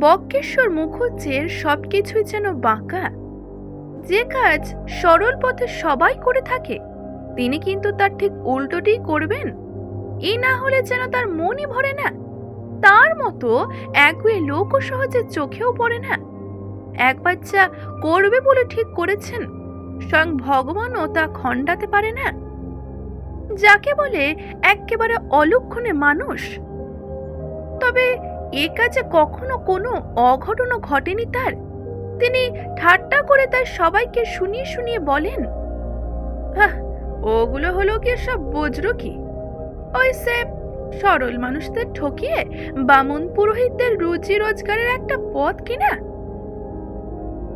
বক্কেশ্বর মুখুজ্জের সবকিছুই যেন বাঁকা। যে কাজ সরল পথে সবাই করে থাকে, তিনি কিন্তু তার ঠিক উল্টোটিই করবেন। এ না হলে যেন তার মনই ভরে না। তার মতো একগুয়ে লোকও সহজে চোখেও পড়ে না। এক বাচ্চা করবে বলে ঠিক করেছেন, স্বয়ং ভগবানও তা খণ্ডাতে পারে না। যাকে বলে একেবারে অলক্ষণে মানুষ। তবে এ কাজে কখনো কোনো অঘটনও ঘটেনি তার? তিনি ঠাট্টা করে তার সবাইকে শুনিয়ে শুনিয়ে বলেন "হাহ, ওগুলো হলো কি সব বজ্র কি ওই সে সরল মানুষদের ঠকিয়ে বামুন পুরোহিতদের রুজি রোজগারের একটা পথ কিনা?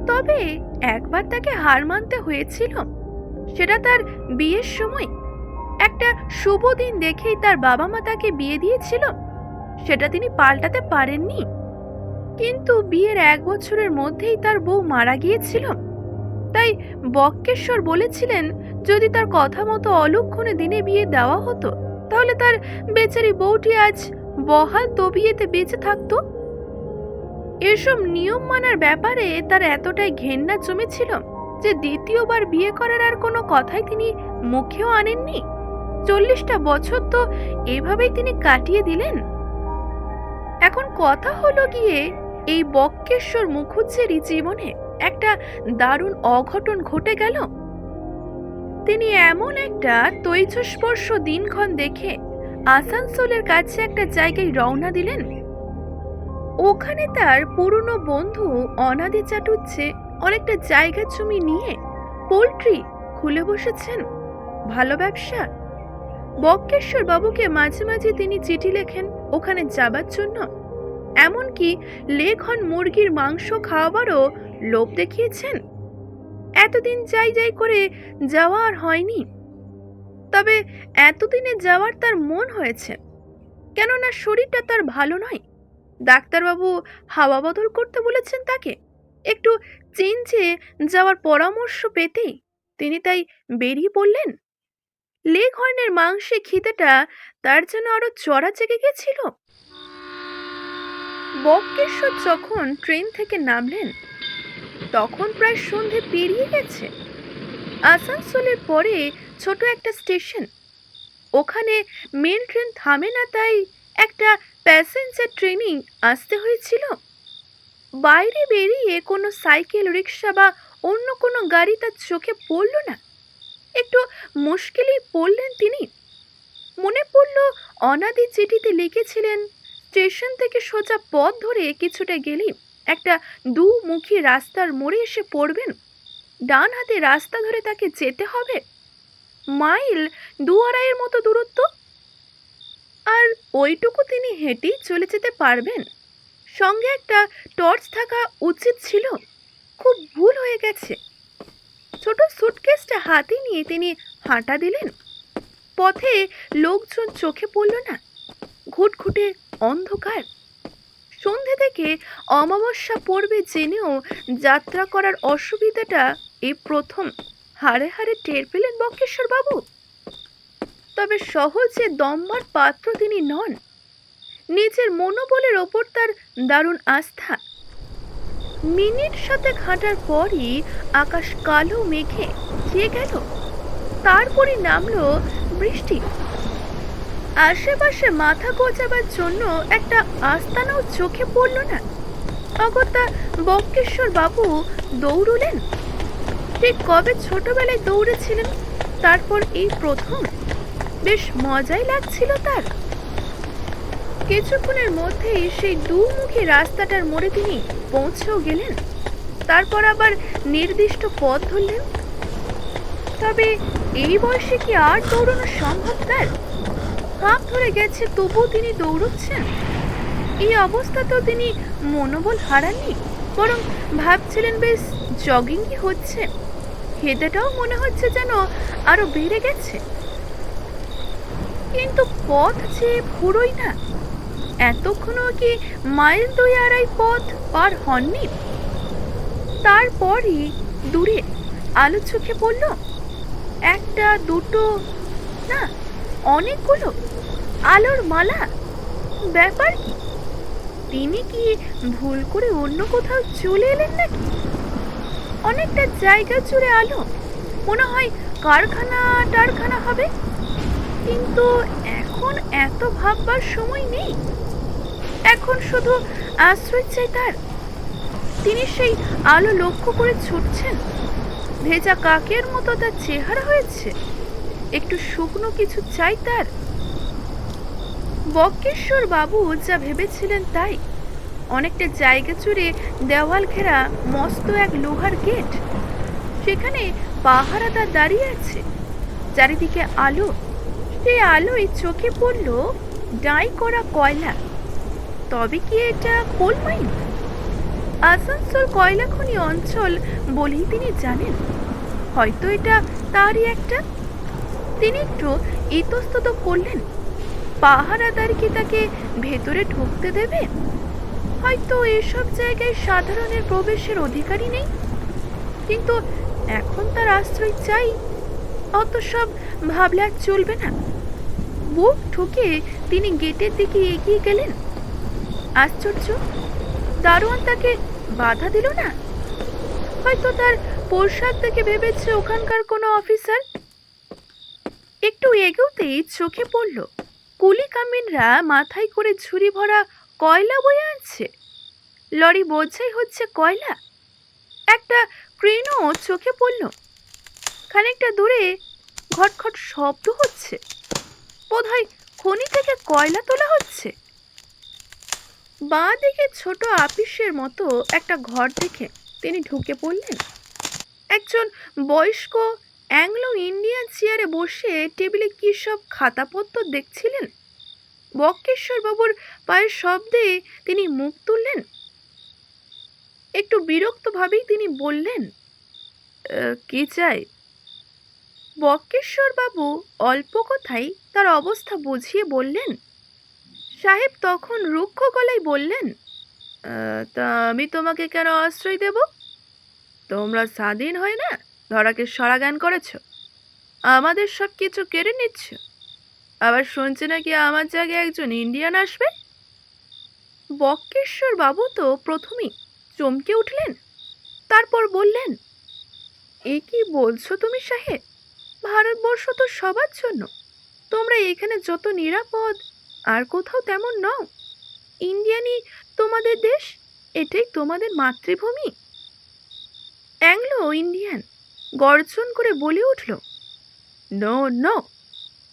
তবে একবার তাকে হার মানতে হয়েছিল। সেটা তার বিয়ের সময়। একটা শুভ দিন দেখেই তার বাবা মা তাকে বিয়ে দিয়েছিল। সেটা তিনি পাল্টাতে পারেননি। কিন্তু বিয়ের এক বছরের মধ্যেই তার বউ মারা গিয়েছিল। তাই বক্কেশ্বর বলেছিলেন, যদি তার কথা মতো অলক্ষণে দিনে বিয়ে দেওয়া হতো, তাহলে তার বেচারি বউটি আজ বহাল তবিয়েতে বেঁচে থাকতো। এসব নিয়ম মানার ব্যাপারে তার এতটাই ঘেন্না জমেছিল যে দ্বিতীয়বার বিয়ে করার আর কোনো কথাই তিনি মুখেও আনেননি। চল্লিশটা বছর তো এভাবেই তিনি কাটিয়ে দিলেন। এখন কথা হলো গিয়ে এই বক্কেশ্বর মুখুজ্জেরই জীবনে একটা দারুণ অঘটন ঘটে গেল। তিনি এমন একটা তৈজস্পর্শ দিনক্ষণ দেখে আসানসোলের কাছে একটা জায়গায় রওনা দিলেন। ওখানে তার পুরনো বন্ধু অনাদি চাটুচ্ছে অনেকটা জায়গা জমি নিয়ে পোলট্রি খুলে বসেছেন। ভালো ব্যবসা বক্কেশ্বর বাবুকে মাঝে মাঝে তিনি চিঠি লেখেন ওখানে যাবার জন্য। এমনকি লেখন মুরগির মাংস খাওয়াবারও লোভ দেখিয়েছেন। এতদিন যাই যাই করে যাওয়া আর হয়নি। তবে এতদিনে যাওয়ার তার মন হয়েছে। কেননা শরীরটা তার ভালো নয়। ডাক্তারবাবু হাওয়া বদল করতে বলেছেন তাকে। একটু চেঞ্জে যাওয়ার পরামর্শ পেতেই তিনি তাই বেরিয়ে পড়লেন। লেগ হর্নের মাংসে খিদেটা তার যেন আরও চড়া জেগে গেছিল। বক্কেশ্বর যখন ট্রেন থেকে নামলেন, তখন প্রায় সন্ধে পেরিয়ে গেছে। আসানসোলের পরে ছোট একটা স্টেশন। ওখানে মেন ট্রেন থামে না তাই একটা প্যাসেঞ্জার ট্রেনিং আসতে হয়েছিল। বাইরে বেরিয়ে কোনো সাইকেল রিক্সা বা অন্য কোনো গাড়ি তার চোখে পড়ল না। একটু মুশকিলেই পড়লেন তিনি। মনে পড়ল অনাদি চিঠিতে লিখেছিলেন, স্টেশন থেকে সোজা পথ ধরে কিছুটা গেলেই একটা দুমুখী রাস্তার মোড়ে এসে পড়বেন। ডান হাতে রাস্তা ধরে তাকে যেতে হবে? মাইল দু আড়াইয়ের মতো দূরত্ব? আর ওইটুকু তিনি হেঁটেই চলে যেতে পারবেন। সঙ্গে একটা টর্চ থাকা উচিত ছিল। খুব ভুল হয়ে গেছে। ছোট সুটকেসটা হাতে নিয়ে তিনি হাঁটা দিলেন। পথে লোকজন চোখে পড়ল না। ঘুটঘুটে অন্ধকার। সন্ধে থেকে অমাবস্যা পড়বে জেনেও যাত্রা করার অসুবিধাটা এই প্রথম। হাড়ে হাড়ে টের পেলেন বক্রেশ্বর বাবু। তবে সহজে দম্বার পাত্র তিনি নন। নিজের মনোবলের ওপর তার দারুণ আস্থা। মিনিট সাথে হাঁটার পরই আকাশ কালো মেঘে ছেয়ে গেল। তারপরে নামলো বৃষ্টি। আশেপাশে মাথা গোজাবার জন্য একটা আস্তানাও চোখে পড়ল না। অগত্যা বক্রেশ্বর বাবু দৌড়লেন। ঠিক কবে ছোটবেলায় দৌড়েছিলেন? তারপর এই প্রথম। বেশ মজাই লাগছিল তার। কিছুক্ষণের মধ্যেই সেই দুমুখী রাস্তাটার মোড়ে তিনি পৌঁছেও গেলেন। তারপর আবার নির্দিষ্ট পথ ধরলেন। তবে এই বয়সে কি আর দৌড়ানো সম্ভব তার? হাঁপ ধরে গেছে, তবুও তিনি দৌড়চ্ছেন। এই অবস্থাতেও তিনি মনোবল হারাননি, বরং ভাবছিলেন বেশ জগিং কি হচ্ছে। হেদেটাও মনে হচ্ছে যেন আরও বেড়ে গেছে। কিন্তু পথ যে পুরোই না এতক্ষণও কি মাইল দুই আড়াই পথ পার হননি? তারপরই দূরে আলো চোখে পড়ল, একটা, দুটো, না, অনেকগুলো আলোর মালা। ব্যাপার কি? তিনি কি ভুল করে অন্য কোথাও চলে এলেন নাকি? অনেকটা জায়গা জুড়ে আলো, মনে হয় কারখানা টারখানা হবে। কিন্তু এখন এত ভাববার সময় নেই। এখন শুধু আশ্রয় চাই তার? তিনি সেই আলো লক্ষ্য করে ছুটছেন। ভেজা কাকের মতো তার চেহারা হয়েছে। একটু শুকনো কিছু চাই তার? বক্কেশ্বর বাবু যা ভেবেছিলেন তাই। অনেকটা জায়গা জুড়ে দেওয়াল ঘেরা মস্ত এক লোহার গেট। সেখানে পাহারাদার দাঁড়িয়ে আছে। চারিদিকে আলো। সেই আলোয় চোখে পড়ল ডাই করা কয়লা। তবে কি এটা কোল মাইন? আসানসোল কয়লা খনি অঞ্চল বলেই তিনি জানেন। হয়তো এটা তারই একটা। তিনি একটু ইতস্তত করলেন, পাহারাদার কি তাকে ভেতরে ঢুকতে দেবে? হয়তো এসব জায়গায় সাধারণের প্রবেশের অধিকারই নেই। কিন্তু এখন তার আশ্রয় চাই, অত সব ভাবলে আর চলবে না। বুক ঠুকে তিনি গেটের দিকে এগিয়ে গেলেন। আশ্চর্য? দারোয়ান তাকে বাধা দিল না? হয়তো তার পোশাক দেখে ভেবেছে ওখানকার কোনো অফিসার? একটু এগোতেই চোখে পড়ল কুলি কামিনরা মাথায় করে ঝুড়ি ভরা কয়লা বয়ে আনছে। লরি বোঝাই হচ্ছে কয়লা। একটা ক্রেনও চোখে পড়ল। খানিকটা দূরে ঘটঘট শব্দ হচ্ছে। বোধহয় খনি থেকে কয়লা তোলা হচ্ছে। বাঁ দিকে ছোট আপিসের মতো একটা ঘর দেখে তিনি ঢুকে পড়লেন। একজন বয়স্ক অ্যাংলো ইন্ডিয়ান চেয়ারে বসে টেবিলে কী সব খাতাপত্র দেখছিলেন? বক্কেশ্বর বাবুর পায়ের শব্দে তিনি মুখ তুললেন। একটু বিরক্তভাবেই তিনি বললেন "আহ, কি চাই? বক্কেশ্বর বাবু অল্প কথাই তার অবস্থা বুঝিয়ে বললেন সাহেব তখন রুক্ষ গলায় বললেন তা আমি তোমাকে কেন আশ্রয় দেব? তোমরা স্বাধীন হয় না ধরাকে সরাগান করেছ? আমাদের সব কিছু কেড়ে নিচ্ছ। আবার শুনছে নাকি আমার জায়গায় একজন ইন্ডিয়ান আসবে? বক্কেশ্বর বাবু তো প্রথমেই চমকে উঠলেন, তারপর বললেন, এ কি বলছো তুমি সাহেব? ভারতবর্ষ তো সবার জন্য। তোমরা এখানে যত নিরাপদ আর কোথাও তেমন নও। ইন্ডিয়ানই তোমাদের দেশ, এটাই তোমাদের মাতৃভূমি। অ্যাংলো ইন্ডিয়ান, গর্জন করে বলে উঠল, no no,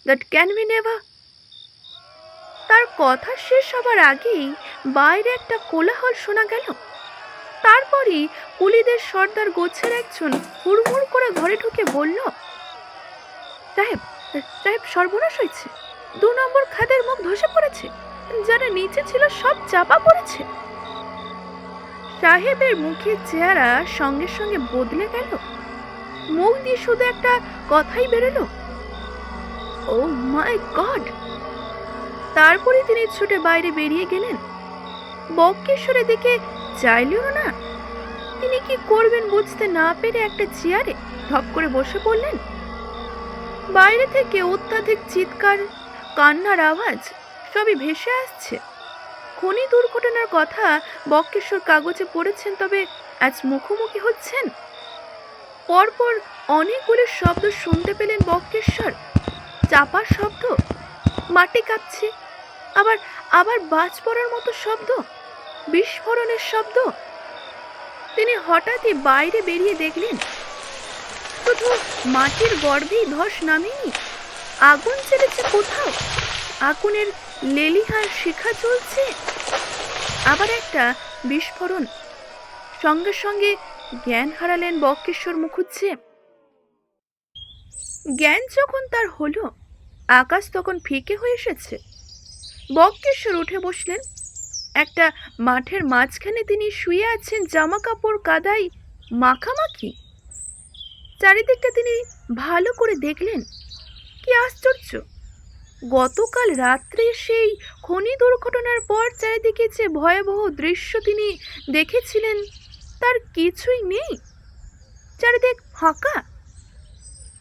that can be never. তার কথা শেষ হবার আগেই বাইরে একটা কোলাহল শোনা গেল। তারপরই কুলিদের সর্দার গোছের একজন হুড়মুড় করে ঘরে ঢুকে বলল, সাহেব সাহেব, সর্বনাশ হয়েছে। দু নম্বর খাদের মুখ ধসে পড়েছে। যারা নিচে ছিল সব চাপা পড়েছে। সাহেবের মুখের চেহারা সঙ্গে সঙ্গে বদলে গেল। মুখ দিয়ে শুধু একটা কথাই বেরোলো। ও মাই গড তারপরে তিনি ছুটে বাইরে বেরিয়ে গেলেন। বক্কেশ্বরের দিকে চাইলেও না। তিনি কি করবেন বুঝতে না পেরে একটা চেয়ারে ধপ করে বসে পড়লেন। বাইরে থেকে অত্যাধিক চিৎকার কান্নার আওয়াজ সবই ভেসে আসছে। খনি দুর্ঘটনার কথা বক্কেশ্বর কাগজে পড়েছেন, তবে আজ মুখোমুখি হচ্ছেন? পরপর অনেকগুলো শব্দ শুনতে পেলেন বক্কেশ্বর। চাপার শব্দ, মাটি কাঁপছে, আবার আবার বাজ পড়ার মতো শব্দ, বিস্ফোরণের শব্দ। তিনি হঠাৎই বাইরে বেরিয়ে দেখলেন, শুধু মাটির গর্ভেই ধস নামেনি আগুন জ্বেলেছে কোথাও? আগুনের লেলিহার শিখা চলছে আবার একটা বিস্ফোরণ। সঙ্গে সঙ্গে জ্ঞান হারালেন বক্কেশ্বর মুখুজ্জে। জ্ঞান যখন তার হলো, আকাশ তখন ফিকে হয়ে এসেছে। বক্কেশ্বর উঠে বসলেন। একটা মাঠের মাঝখানে তিনি শুয়ে আছেন জামা কাপড় কাদাই মাখামাখি। চারিদিকটা তিনি ভালো করে দেখলেন। কি আশ্চর্য? গতকাল রাত্রে সেই খনি দুর্ঘটনার পর চারিদিকে যে ভয়াবহ দৃশ্য তিনি দেখেছিলেন, তার কিছুই নেই। চারিদিক ফাঁকা।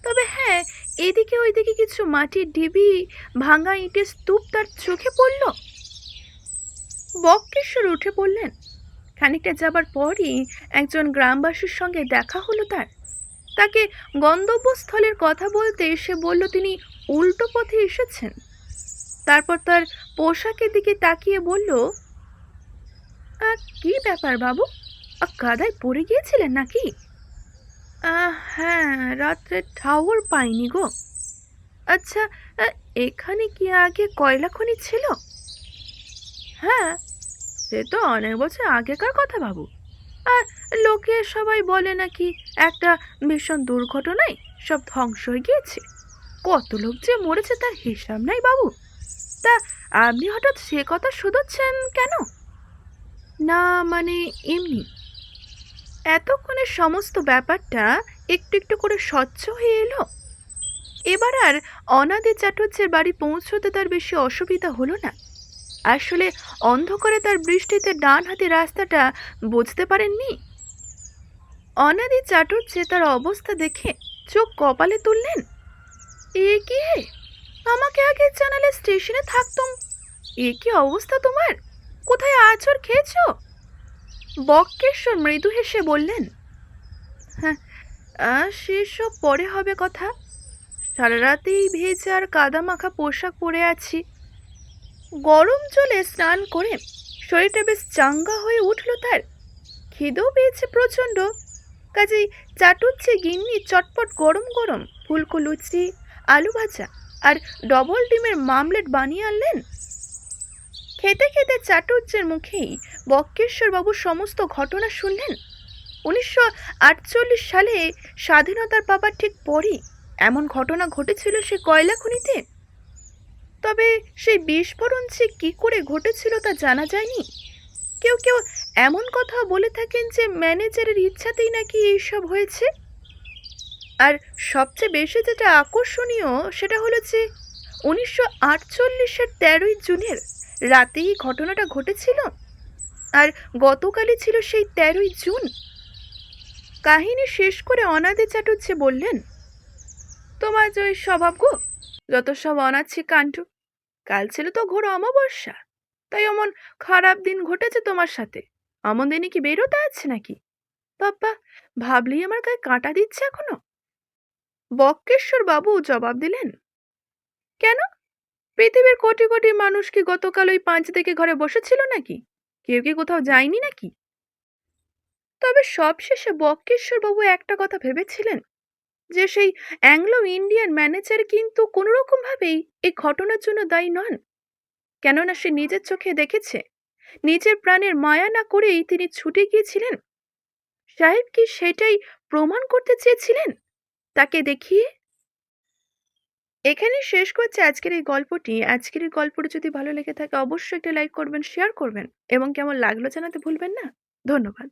তবে হ্যাঁ এদিকে ওইদিকে কিছু মাটির ঢিবি ভাঙা ইটের স্তূপ তার চোখে পড়ল। বক্রেশ্বর উঠে পড়লেন। খানিকটা যাবার পরই একজন গ্রামবাসীর সঙ্গে দেখা হলো তার। তাকে গন্তব্যস্থলের কথা বলতে সে বলল তিনি উল্টো পথে এসেছেন। তারপর তার পোশাকের দিকে তাকিয়ে বলল "আহ, কি ব্যাপার বাবু? কাদায় পড়ে গিয়েছিলেন নাকি? হ্যাঁ রাত্রে ঠাউর পাইনি গো। আচ্ছা এখানে কি আগে কয়লা খনি ছিল? হ্যাঁ সে তো অনেক বছর আগেকার কথা বাবু। আর লোকে সবাই বলে নাকি একটা ভীষণ দুর্ঘটনায় সব ধ্বংস হয়ে গিয়েছে। কত লোক যে মরেছে তার হিসাব নাই বাবু। তা আপনি হঠাৎ সে কথা শুধোচ্ছেন কেন? না মানে এমনি। এতক্ষণে সমস্ত ব্যাপারটা একটু একটু করে স্বচ্ছ হয়ে এলো। এবার আর অনাদি চাটুর্যের বাড়ি পৌঁছতে তার বেশি অসুবিধা হলো না। আসলে অন্ধকারে তার বৃষ্টিতে ডান হাতে রাস্তাটা বুঝতে পারেননি? অনাদি চাটুর্যে তার অবস্থা দেখে চোখ কপালে তুললেন। এ কি আমাকে আগে জানালে স্টেশনে থাকতুম। এ কি অবস্থা তোমার? কোথায় আছর খেয়েছো? বক্কেশ্বর মৃদু হেসে বললেন হ্যাঁ সেসব পরে হবে কথা। সারা রাতেই ভেজা আর কাদা মাখা পোশাক পরে আছি। গরম জলে স্নান করে শরীরটা বেশ চাঙ্গা হয়ে উঠল তার। খিদেও পেয়েছে প্রচণ্ড। কাজেই চাটুচ্ছে গিন্নি চটপট গরম গরম ফুলকো লুচি, আলু ভাজা আর ডবল ডিমের মামলেট বানিয়ে আনলেন। খেতে খেতে চাটুর্যের মুখেই বক্কেশ্বরবাবু সমস্ত ঘটনা শুনলেন। উনিশশো আটচল্লিশ সালে স্বাধীনতার পাবার ঠিক পরই এমন ঘটনা ঘটেছিল সে কয়লা খনিতে। তবে সেই বিস্ফোরণ যে কী করে ঘটেছিল তা জানা যায়নি? কেউ কেউ এমন কথা বলে থাকেন যে ম্যানেজারের ইচ্ছাতেই নাকি এইসব হয়েছে? আর সবচেয়ে বেশি যেটা আকর্ষণীয় সেটা হলো যে উনিশশো আটচল্লিশের তেরোই জুনের রাতেই ঘটনাটা ঘটেছিল। আর গতকালই ছিল সেই তেরোই জুন। কাহিনী শেষ করে অনাদে চাটুচ্ছে বললেন, তোমার যে স্বভাব গো, যত সব অনাচ্ছি কাণ্ড কাল ছিল তো ঘোর অমাবস্যা। তাই অমন খারাপ দিন ঘটেছে তোমার সাথে? অমন দিনে কি বেরোতে আছে নাকি? বাপ্পা, ভাবলেই আমার গায়ে কাঁটা দিচ্ছে এখনও। বক্কেশ্বর বাবু জবাব দিলেন, কেন? পৃথিবীর কোটি কোটি মানুষ কি গতকাল ওই পাঁচ থেকে ঘরে বসেছিল নাকি? কেউ কি কোথাও যায়নি নাকি? তবে সবশেষে বক্কেশ্বর বাবু একটা কথা ভেবেছিলেন যে সেই অ্যাংলো ইন্ডিয়ান ম্যানেজার কিন্তু কোনো রকম ভাবেই এই ঘটনার জন্য দায়ী নন। কেননা সে নিজের চোখে দেখেছে, নিজের প্রাণের মায়া না করেই তিনি ছুটে গিয়েছিলেন। সাহেব কি সেটাই প্রমাণ করতে চেয়েছিলেন? তাকে দেখিয়ে? এখানে শেষ করছে আজকের এই গল্পটি। আজকের এই গল্পটি যদি ভালো লেগে থাকে, অবশ্যই একটা লাইক করবেন, শেয়ার করবেন এবং কেমন লাগল জানাতে ভুলবেন না। ধন্যবাদ।